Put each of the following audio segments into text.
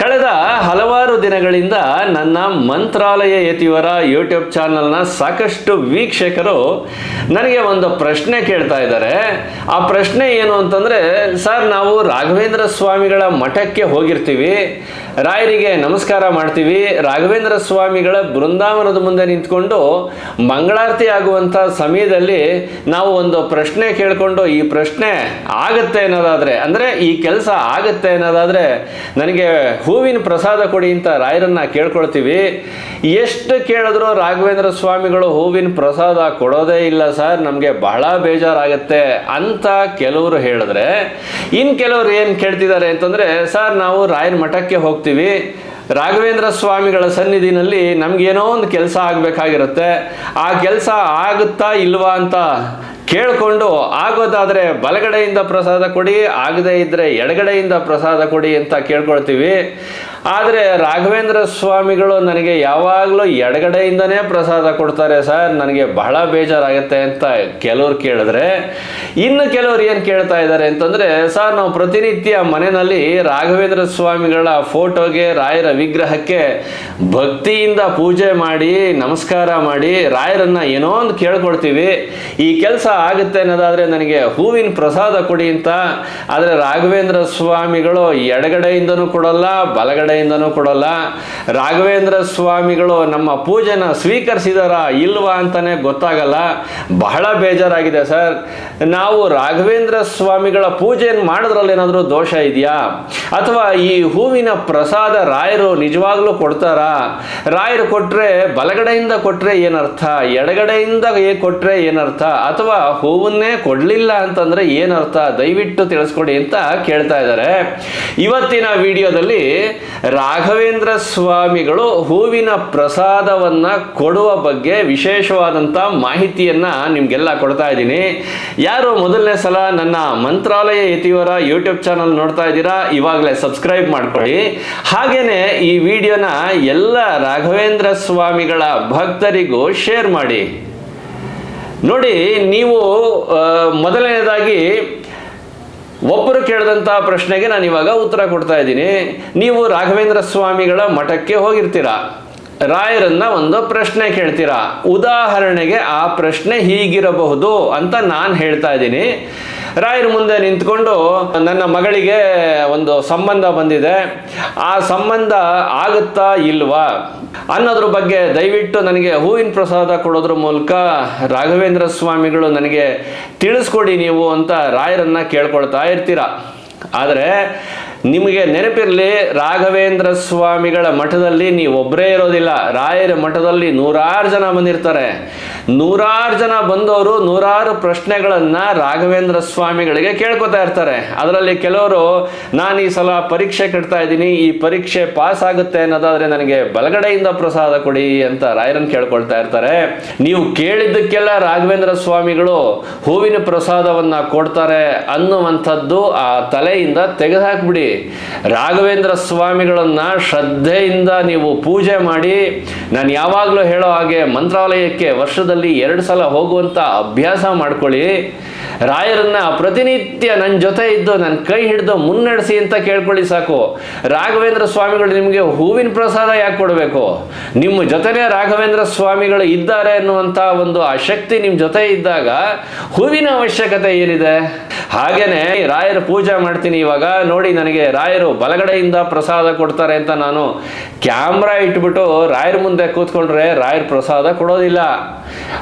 ಕಳೆದ ಹಲವಾರು ದಿನಗಳಿಂದ ನನ್ನ ಮಂತ್ರಾಲಯ ಯತಿವರ ಯೂಟ್ಯೂಬ್ ಚಾನಲ್ನ ಸಾಕಷ್ಟು ವೀಕ್ಷಕರು ನನಗೆ ಒಂದು ಪ್ರಶ್ನೆ ಕೇಳ್ತಾ ಇದ್ದಾರೆ. ಆ ಪ್ರಶ್ನೆ ಏನು ಅಂತಂದರೆ, ಸರ್, ನಾವು ರಾಘವೇಂದ್ರ ಸ್ವಾಮಿಗಳ ಮಠಕ್ಕೆ ಹೋಗಿರ್ತೀವಿ. ರಾಯರಿಗೆ ನಮಸ್ಕಾರ ಮಾಡ್ತೀವಿ. ರಾಘವೇಂದ್ರ ಸ್ವಾಮಿಗಳ ಬೃಂದಾವನದ ಮುಂದೆ ನಿಂತ್ಕೊಂಡು ಮಂಗಳಾರತಿ ಆಗುವಂಥ ಸಮಯದಲ್ಲಿ ನಾವು ಒಂದು ಪ್ರಶ್ನೆ ಕೇಳಿಕೊಂಡು, ಈ ಪ್ರಶ್ನೆ ಆಗುತ್ತೆ ಅನ್ನೋದಾದರೆ, ಅಂದರೆ ಈ ಕೆಲಸ ಆಗುತ್ತೆ ಅನ್ನೋದಾದರೆ ನನಗೆ ಹೂವಿನ ಪ್ರಸಾದ ಕೊಡಿ ಅಂತ ರಾಯರನ್ನ ಕೇಳ್ಕೊಳ್ತೀವಿ. ಎಷ್ಟು ಕೇಳಿದ್ರು ರಾಘವೇಂದ್ರ ಸ್ವಾಮಿಗಳು ಹೂವಿನ ಪ್ರಸಾದ ಕೊಡೋದೇ ಇಲ್ಲ ಸರ್, ನಮಗೆ ಬಹಳ ಬೇಜಾರಾಗತ್ತೆ ಅಂತ ಕೆಲವರು ಹೇಳಿದ್ರೆ ಇನ್ನು ಕೆಲವರು ಏನು ಕೇಳ್ತಿದ್ದಾರೆ ಅಂತಂದರೆ, ಸರ್ ನಾವು ರಾಯರ ಮಠಕ್ಕೆ ಹೋಗ್ತೀವಿ. ರಾಘವೇಂದ್ರ ಸ್ವಾಮಿಗಳ ಸನ್ನಿಧಿನಲ್ಲಿ ನಮಗೇನೋ ಒಂದು ಕೆಲಸ ಆಗಬೇಕಾಗಿರುತ್ತೆ. ಆ ಕೆಲಸ ಆಗುತ್ತಾ ಇಲ್ವಾ ಅಂತ ಕೇಳಿಕೊಂಡು ಆಗೋದಾದರೆ ಬಲಗಡೆಯಿಂದ ಪ್ರಸಾದ ಕೊಡಿ ಆಗದೇ ಇದ್ದರೆ ಎಡಗಡೆಯಿಂದ ಪ್ರಸಾದ ಕೊಡಿ ಅಂತ ಕೇಳ್ಕೊಳ್ತೀವಿ. ಆದರೆ ರಾಘವೇಂದ್ರ ಸ್ವಾಮಿಗಳು ನನಗೆ ಯಾವಾಗಲೂ ಎಡಗಡೆಯಿಂದನೇ ಪ್ರಸಾದ ಕೊಡ್ತಾರೆ ಸರ್. ನನಗೆ ಬಹಳ ಬೇಜಾರಾಗುತ್ತೆ ಅಂತ ಕೆಲವ್ರು ಕೇಳಿದ್ರೆ, ಇನ್ನು ಕೆಲವ್ರು ಏನು ಕೇಳ್ತಾ ಇದ್ದಾರೆ ಅಂತಂದರೆ, ಸರ್, ನಾವು ಪ್ರತಿನಿತ್ಯ ಮನೆಯಲ್ಲಿ ರಾಘವೇಂದ್ರ ಸ್ವಾಮಿಗಳ ಫೋಟೋಗೆ, ರಾಯರ ವಿಗ್ರಹಕ್ಕೆ ಭಕ್ತಿಯಿಂದ ಪೂಜೆ ಮಾಡಿ, ನಮಸ್ಕಾರ ಮಾಡಿ, ರಾಯರನ್ನ ಏನೋ ಒಂದು ಕೇಳ್ಕೊಳ್ತೀವಿ. ಈ ಕೆಲಸ ಆಗುತ್ತೆ ಅನ್ನೋದಾದರೆ ನನಗೆ ಹೂವಿನ ಪ್ರಸಾದ ಕೊಡಿ ಅಂತ. ಆದರೆ ರಾಘವೇಂದ್ರ ಸ್ವಾಮಿಗಳು ಎಡಗಡೆಯಿಂದನೂ ಕೊಡಲ್ಲ ಬಲಗಡೆಯಿಂದನೂ ಕೊಡಲ್ಲ. ರಾಘವೇಂದ್ರ ಸ್ವಾಮಿಗಳು ನಮ್ಮ ಪೂಜೆನ ಸ್ವೀಕರಿಸಿದಾರ ಇಲ್ವಾ ಅಂತಲೇ ಗೊತ್ತಾಗಲ್ಲ. ಬಹಳ ಬೇಜಾರಾಗಿದೆ ಸರ್. ನಾವು ರಾಘವೇಂದ್ರ ಸ್ವಾಮಿಗಳ ಪೂಜೆಯನ್ನು ಮಾಡೋದ್ರಲ್ಲಿ ಏನಾದರೂ ದೋಷ ಇದೆಯಾ? ಅಥವಾ ಈ ಹೂವಿನ ಪ್ರಸಾದ ರಾಯರು ನಿಜವಾಗ್ಲೂ ಕೊಡ್ತಾರಾ? ರಾಯರು ಕೊಟ್ಟರೆ ಬಲಗಡೆಯಿಂದ ಕೊಟ್ಟರೆ ಏನರ್ಥ? ಎಡಗಡೆಯಿಂದ ಏ- ಕೊಟ್ಟರೆ ಏನರ್ಥ? ಅಥವಾ ಹೂವನ್ನೇ ಕೊಡಲಿಲ್ಲ ಅಂತಂದರೆ ಏನರ್ಥ? ದಯವಿಟ್ಟು ತಿಳಿಸ್ಕೊಡಿ ಅಂತ ಕೇಳ್ತಾ ಇದ್ದಾರೆ. ಇವತ್ತಿನ ವಿಡಿಯೋದಲ್ಲಿ ರಾಘವೇಂದ್ರ ಸ್ವಾಮಿಗಳು ಹೂವಿನ ಪ್ರಸಾದವನ್ನ ಕೊಡುವ ಬಗ್ಗೆ ವಿಶೇಷವಾದಂಥ ಮಾಹಿತಿಯನ್ನ ನಿಮಗೆಲ್ಲ ಕೊಡ್ತಾ ಇದ್ದೀನಿ. ಯಾರು ಮೊದಲನೇ ಸಲ ನನ್ನ ಮಂತ್ರಾಲಯ ಯತಿಯವರ ಯೂಟ್ಯೂಬ್ ಚಾನಲ್ ನೋಡ್ತಾ ಇದ್ದೀರಾ, ಇವಾಗಲೇ ಸಬ್ಸ್ಕ್ರೈಬ್ ಮಾಡ್ಕೊಳ್ಳಿ. ಹಾಗೇನೆ ಈ ವಿಡಿಯೋನ ಎಲ್ಲ ರಾಘವೇಂದ್ರ ಸ್ವಾಮಿಗಳ ಭಕ್ತರಿಗೂ ಶೇರ್ ಮಾಡಿ. ನೋಡಿ, ನೀವು ಮೊದಲನೇದಾಗಿ ಒಬ್ಬರು ಕೇಳಿದಂಥ ಪ್ರಶ್ನೆಗೆ ನಾನು ಇವಾಗ ಉತ್ತರ ಕೊಡ್ತಾ ಇದ್ದೀನಿ. ನೀವು ರಾಘವೇಂದ್ರ ಸ್ವಾಮಿಗಳ ಮಠಕ್ಕೆ ಹೋಗಿರ್ತೀರಾ? ರಾಯರನ್ನ ಒಂದು ಪ್ರಶ್ನೆ ಕೇಳ್ತೀರಾ? ಉದಾಹರಣೆಗೆ ಆ ಪ್ರಶ್ನೆ ಹೀಗಿರಬಹುದು ಅಂತ ನಾನು ಹೇಳ್ತಾ ಇದ್ದೀನಿ. ರಾಯರ ಮುಂದೆ ನಿಂತ್ಕೊಂಡು ನನ್ನ ಮಗಳಿಗೆ ಒಂದು ಸಂಬಂಧ ಬಂದಿದೆ. ಆ ಸಂಬಂಧ ಆಗುತ್ತಾ ಇಲ್ವಾ ಅನ್ನೋದ್ರ ಬಗ್ಗೆ ದಯವಿಟ್ಟು ನನಗೆ ಹೂವಿನ ಪ್ರಸಾದ ಕೊಡೋದ್ರ ಮೂಲಕ ರಾಘವೇಂದ್ರ ಸ್ವಾಮಿಗಳು ನನಗೆ ತಿಳಿಸ್ಕೊಡಿ ನೀವು ಅಂತ ರಾಯರನ್ನ ಕೇಳ್ಕೊಳ್ತಾ ಇರ್ತೀರ. ಆದರೆ ನಿಮಗೆ ನೆನಪಿರಲಿ ರಾಘವೇಂದ್ರ ಸ್ವಾಮಿಗಳ ಮಠದಲ್ಲಿ ನೀವು ಒಬ್ಬರೇ ಇರೋದಿಲ್ಲ. ರಾಯರ ಮಠದಲ್ಲಿ ನೂರಾರು ಜನ ಬಂದಿರ್ತಾರೆ. ನೂರಾರು ಜನ ಬಂದವರು ನೂರಾರು ಪ್ರಶ್ನೆಗಳನ್ನು ರಾಘವೇಂದ್ರ ಸ್ವಾಮಿಗಳಿಗೆ ಕೇಳ್ಕೊತಾ ಇರ್ತಾರೆ. ಅದರಲ್ಲಿ ಕೆಲವರು, ನಾನು ಈ ಸಲ ಪರೀಕ್ಷೆ ಕಟ್ತಾ ಇದ್ದೀನಿ, ಈ ಪರೀಕ್ಷೆ ಪಾಸ್ ಆಗುತ್ತೆ ಅನ್ನೋದಾದ್ರೆ ನನಗೆ ಬಲಗಡೆಯಿಂದ ಪ್ರಸಾದ ಕೊಡಿ ಅಂತ ರಾಯರನ್ನು ಕೇಳ್ಕೊಳ್ತಾ ಇರ್ತಾರೆ. ನೀವು ಕೇಳಿದ್ದಕ್ಕೆಲ್ಲ ರಾಘವೇಂದ್ರ ಸ್ವಾಮಿಗಳು ಹೂವಿನ ಪ್ರಸಾದವನ್ನ ಕೊಡ್ತಾರೆ ಅನ್ನುವಂಥದ್ದು ಆ ತಲೆಯಿಂದ ತೆಗೆದುಹಾಕ್ಬಿಡಿ. ರಾಘವೇಂದ್ರ ಸ್ವಾಮಿಗಳನ್ನು ಶ್ರದ್ಧೆಯಿಂದ ನೀವು ಪೂಜೆ ಮಾಡಿ, ನಾನು ಯಾವಾಗಲೂ ಹೇಳೋ ಹಾಗೆ ಮಂತ್ರಾಲಯಕ್ಕೆ ವರ್ಷದಲ್ಲಿ ಎರಡು ಸಲ ಹೋಗುವಂಥ ಅಭ್ಯಾಸ ಮಾಡ್ಕೊಳ್ಳಿ. ರಾಯರನ್ನ ಪ್ರತಿನಿತ್ಯ ನನ್ನ ಜೊತೆ ಇದ್ದು ನನ್ನ ಕೈ ಹಿಡಿದು ಮುನ್ನಡೆಸಿ ಅಂತ ಕೇಳ್ಕೊಳ್ಳಿ ಸಾಕು. ರಾಘವೇಂದ್ರ ಸ್ವಾಮಿಗಳು ನಿಮಗೆ ಹೂವಿನ ಪ್ರಸಾದ ಯಾಕೆ ಕೊಡಬೇಕು? ನಿಮ್ಮ ಜೊತೆನೇ ರಾಘವೇಂದ್ರ ಸ್ವಾಮಿಗಳು ಇದ್ದಾರೆ ಅನ್ನುವಂಥ ಒಂದು ಆ ಶಕ್ತಿ ನಿಮ್ಮ ಜೊತೆ ಇದ್ದಾಗ ಹೂವಿನ ಅವಶ್ಯಕತೆ ಏನಿದೆ? ಹಾಗೇನೆ ರಾಯರ ಪೂಜೆ ಮಾಡ್ತೀನಿ ಇವಾಗ. ನೋಡಿ ನನಗೆ ರಾಯರು ಬಲಗಡೆಯಿಂದ ಪ್ರಸಾದ ಕೊಡ್ತಾರೆ ಅಂತ ನಾನು ಕ್ಯಾಮ್ರಾ ಇಟ್ಬಿಟ್ಟು ರಾಯರ ಮುಂದೆ ಕೂತ್ಕೊಂಡ್ರೆ ರಾಯರ ಪ್ರಸಾದ ಕೊಡೋದಿಲ್ಲ.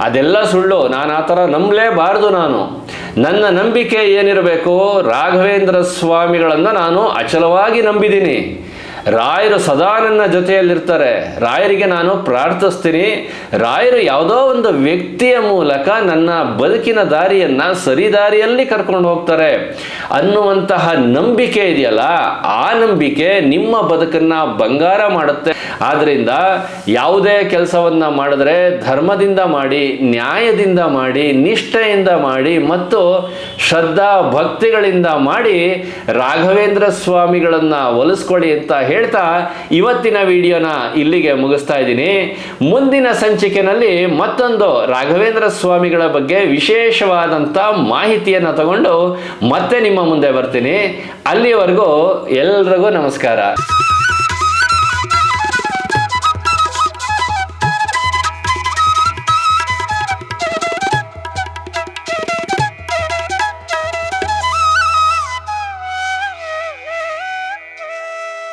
ಅದೆಲ್ಲ ಸುಳ್ಳು. ನಾನು ಆ ಥರ ನಂಬಲೇಬಾರ್ದು ನಾನು. ನನ್ನ ನಂಬಿಕೆ ಏನಿರಬೇಕು ರಾಘವೇಂದ್ರ ಸ್ವಾಮಿಗಳನ್ನು ನಾನು ಅಚಲವಾಗಿ ನಂಬಿದ್ದೀನಿ. ರಾಯರು ಸದಾ ನನ್ನ ಜೊತೆಯಲ್ಲಿರ್ತಾರೆ. ರಾಯರಿಗೆ ನಾನು ಪ್ರಾರ್ಥಿಸ್ತೀನಿ. ರಾಯರು ಯಾವುದೋ ಒಂದು ವ್ಯಕ್ತಿಯ ಮೂಲಕ ನನ್ನ ಬದುಕಿನ ದಾರಿಯನ್ನು ಸರಿದಾರಿಯಲ್ಲಿ ಕರ್ಕೊಂಡು ಹೋಗ್ತಾರೆ. ಅನ್ನುವಂತಹ ನಂಬಿಕೆ ಇದೆಯಲ್ಲ, ಆ ನಂಬಿಕೆ ನಿಮ್ಮ ಬದುಕನ್ನು ಬಂಗಾರ ಮಾಡುತ್ತೆ. ಆದ್ದರಿಂದ ಯಾವುದೇ ಕೆಲಸವನ್ನು ಮಾಡಿದ್ರೆ ಧರ್ಮದಿಂದ ಮಾಡಿ, ನ್ಯಾಯದಿಂದ ಮಾಡಿ, ನಿಷ್ಠೆಯಿಂದ ಮಾಡಿ ಮತ್ತು ಶ್ರದ್ಧಾ ಭಕ್ತಿಗಳಿಂದ ಮಾಡಿ ರಾಘವೇಂದ್ರ ಸ್ವಾಮಿಗಳನ್ನು ಒಲಿಸ್ಕೊಳ್ಳಿ ಅಂತ ಹೇಳ್ತಾ ಇವತ್ತಿನ ವಿಡಿಯೋನ ಇಲ್ಲಿಗೆ ಮುಗಿಸ್ತಾ ಇದ್ದೀನಿ. ಮುಂದಿನ ಸಂಚಿಕೆನಲ್ಲಿ ಮತ್ತೊಂದು ರಾಘವೇಂದ್ರ ಸ್ವಾಮಿಗಳ ಬಗ್ಗೆ ವಿಶೇಷವಾದಂಥ ಮಾಹಿತಿಯನ್ನು ತಗೊಂಡು ಮತ್ತೆ ನಿಮ್ಮ ಮುಂದೆ ಬರ್ತೀನಿ. ಅಲ್ಲಿವರೆಗೂ ಎಲ್ರಿಗೂ ನಮಸ್ಕಾರ.